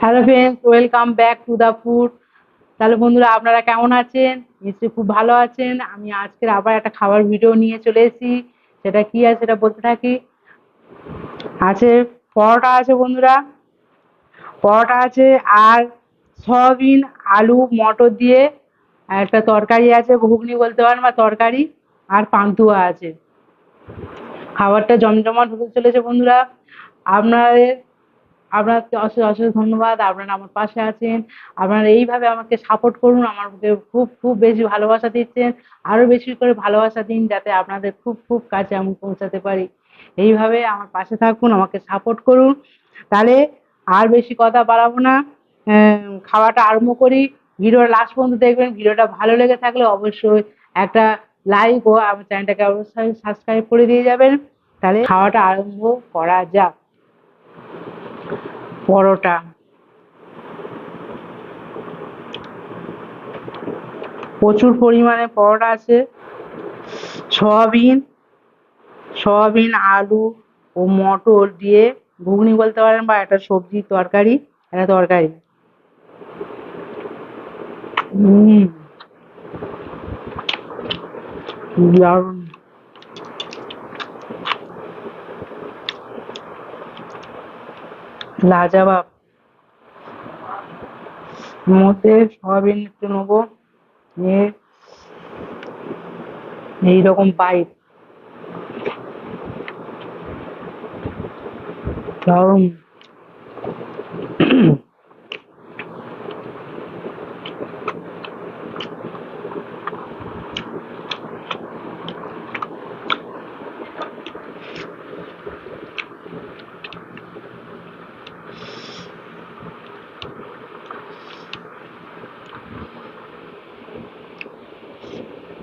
Hello friends welcome back to the food তাহলে বন্ধুরা, আপনারা কেমন আছেন? নিশ্চয়ই খুব ভালো আছেন। আমি আজকের আবার একটা খাবার ভিডিও নিয়ে চলে এসেছি। সেটা কি আছে সেটা বলতে থাকি। আছে, পরোটা আছে বন্ধুরা। পরোটা আছে আর সয়াবিন, আলু, মটর দিয়ে একটা তরকারি আছে। ঘুগনি বলতে পারেন বা তরকারি আর পান্তুয়া আছে। খাবারটা জমজমাট হতে চলেছে বন্ধুরা। আপনাদের আপনাকে অশেষ অশেষ ধন্যবাদ। আপনারা আমার পাশে আছেন। আপনারা এইভাবে আমাকে সাপোর্ট করুন, আমাকে খুব খুব বেশি ভালোবাসা দিচ্ছেন। আরও বেশি করে ভালোবাসা দিন যাতে আপনাদের খুব খুব কাছে আমি পৌঁছাতে পারি। এইভাবে আমার পাশে থাকুন, আমাকে সাপোর্ট করুন। তাহলে আর বেশি কথা বাড়াবো না। খাওয়াটা আরম্ভ করি। ভিডিওটা লাস্ট পর্যন্ত দেখবেন। ভিডিওটা ভালো লেগে থাকলে অবশ্যই একটা লাইক ও আমার চ্যানেলটাকে অবশ্যই সাবস্ক্রাইব করে দিয়ে যাবেন। তাহলে খাওয়াটা আরম্ভ করা যাক। পরোটা। প্রচুর পরিমাণে পরোটা আছে। সয়াবিন সয়াবিন, আলু ও মটর দিয়ে ঘুগনি বলতে পারেন বা একটা সবজি তরকারি, একটা তরকারি। দারুণ। লাজবাব। মতে সয়াবিন একটু নেব নিয়ে এইরকম পাইপ দারুণ।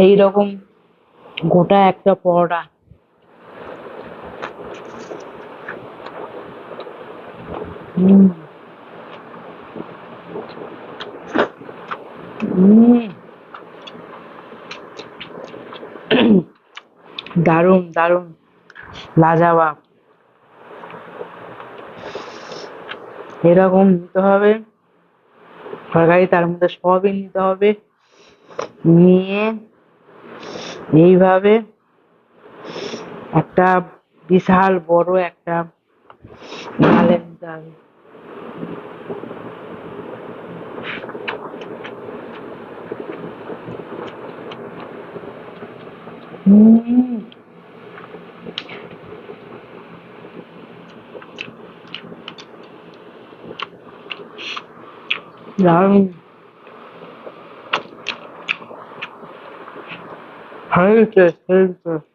এইরকম গোটা একটা পরোটা। হুম দারুণ দারুণ। লাজবাব। এরকম নিতে হবে। তরকারি তার মধ্যে সবই নিতে হবে। নিয়ে এইভাবে একটা বিশাল বড় একটা ঢালে নিতে দারুণ। হেভি টেস্ট হেভি টেস্ট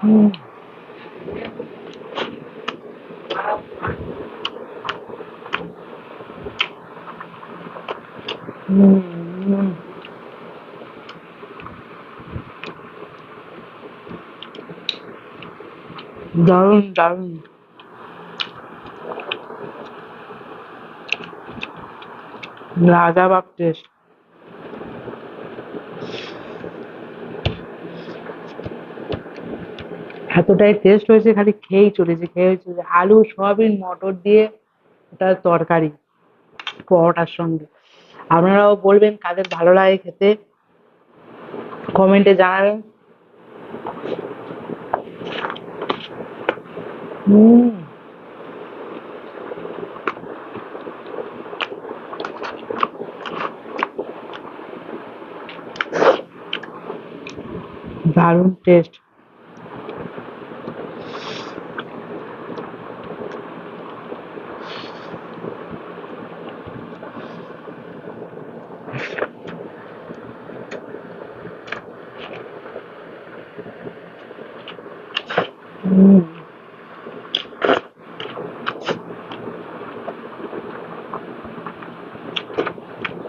হুম হুম হুম দারুণ। রাজা লাজবাব টেস্ট এতটাই টেস্ট হয়েছে, খালি খেয়েই চলেছে খেয়েই চলেছে। আলু, সয়াবিন, মটর দিয়ে ওটা তরকারি, পরোটার সঙ্গে। আপনারাও বলবেন কাদের ভালো লাগে খেতে। কমেন্টে জানাবেন। হুম দারুণ টেস্ট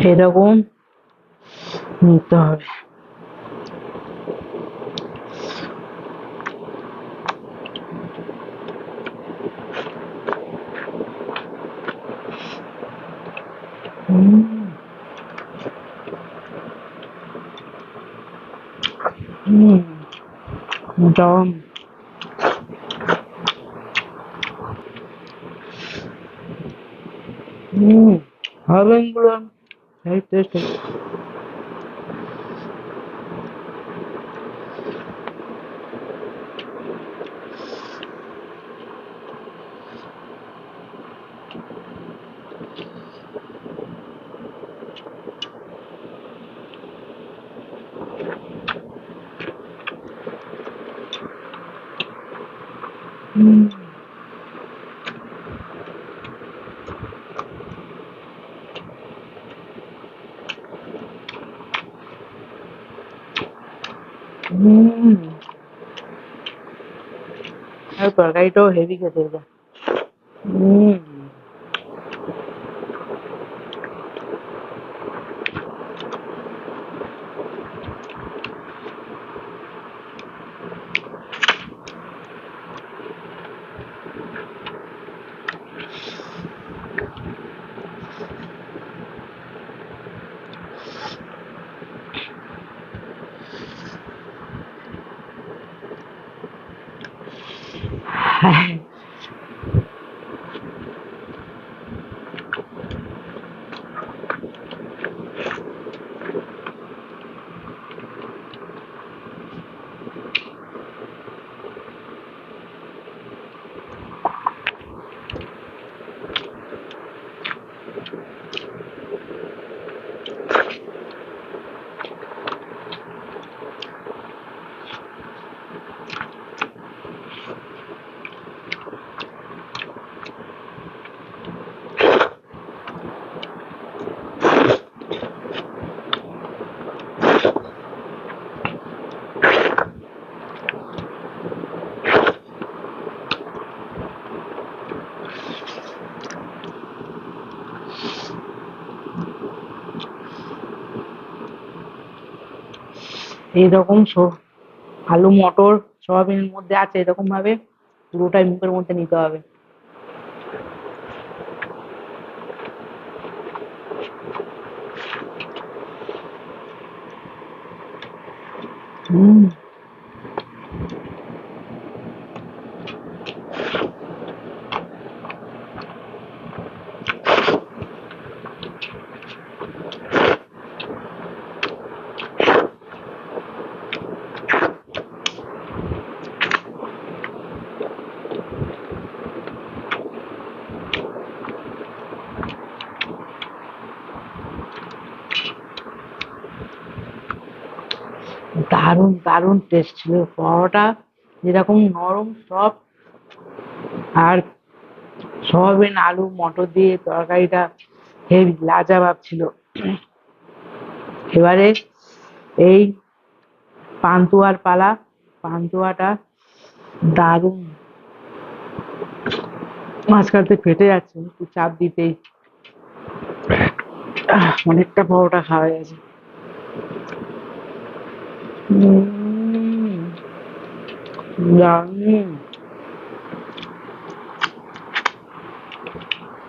এরকম নিতে হবে। দম। হুম। হবেনগুলো এই টেস্ট হুম হুম তরকারিটাও হেভি খেতে এটা হুম। এইরকম আলু মটর সয়াবিনের মধ্যে আছে এরকম ভাবে পুরোটাই মুখের মধ্যে নিতে হবে। হুম। দারুণ দারুণ টেস্ট ছিল। পরোটা যেরকম নরম সব আর সয়াবিন, আলু, মটর দিয়ে তরকারিটা হেভি লাজাবাব ছিল। এবারে এই পান্তুয়ার পালা, পান্তুয়াটা দারুণ। মাঝখান থেকে ফেটে যাচ্ছে, একটু চাপ দিতেই। অনেকটা পরোটা খাওয়া গেছে। দারুণ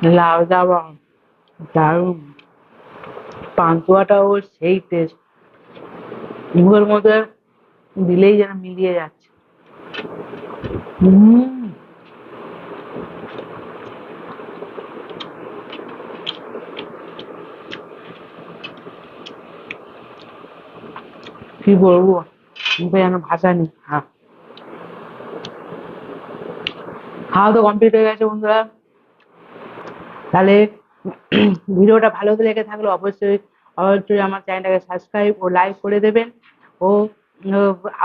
লাউ দাওয়া দারুণ। পান্তুয়াটাও সেই টেস্ট মুখের মধ্যে দিলেই যেন মিলিয়ে যাচ্ছে। হুম। কি বলব মুখে যেন ভাষা নেই হ্যাঁ খাওয়া তো কমপ্লিট হয়ে গেছে বন্ধুরা তাহলে ভিডিওটা ভালো লেগে থাকলে অবশ্যই অবশ্যই আমার চ্যানেলটাকে সাবস্ক্রাইব ও লাইক করে দেবেন ও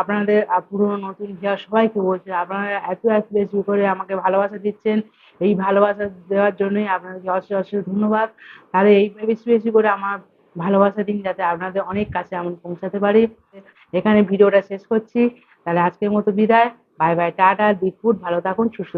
আপনাদের পুরনো নতুন ভিউয়ার সবাইকে বলছি, আপনারা এত এত বেশি করে আমাকে ভালোবাসা দিচ্ছেন। এই ভালোবাসা দেওয়ার জন্যই আপনাদেরকে অশেষ অশেষ ধন্যবাদ। তাহলে এই বেশি বেশি করে আমার ভালোবাসা দিন যাতে আপনাদের অনেক কাছে আমি পৌঁছাতে পারি। এখানে ভিডিওটা শেষ করছি। তাহলে আজকের মতো বিদায়। বাই বাই, টাটা দিক ভালো থাকুন, সুস্থ।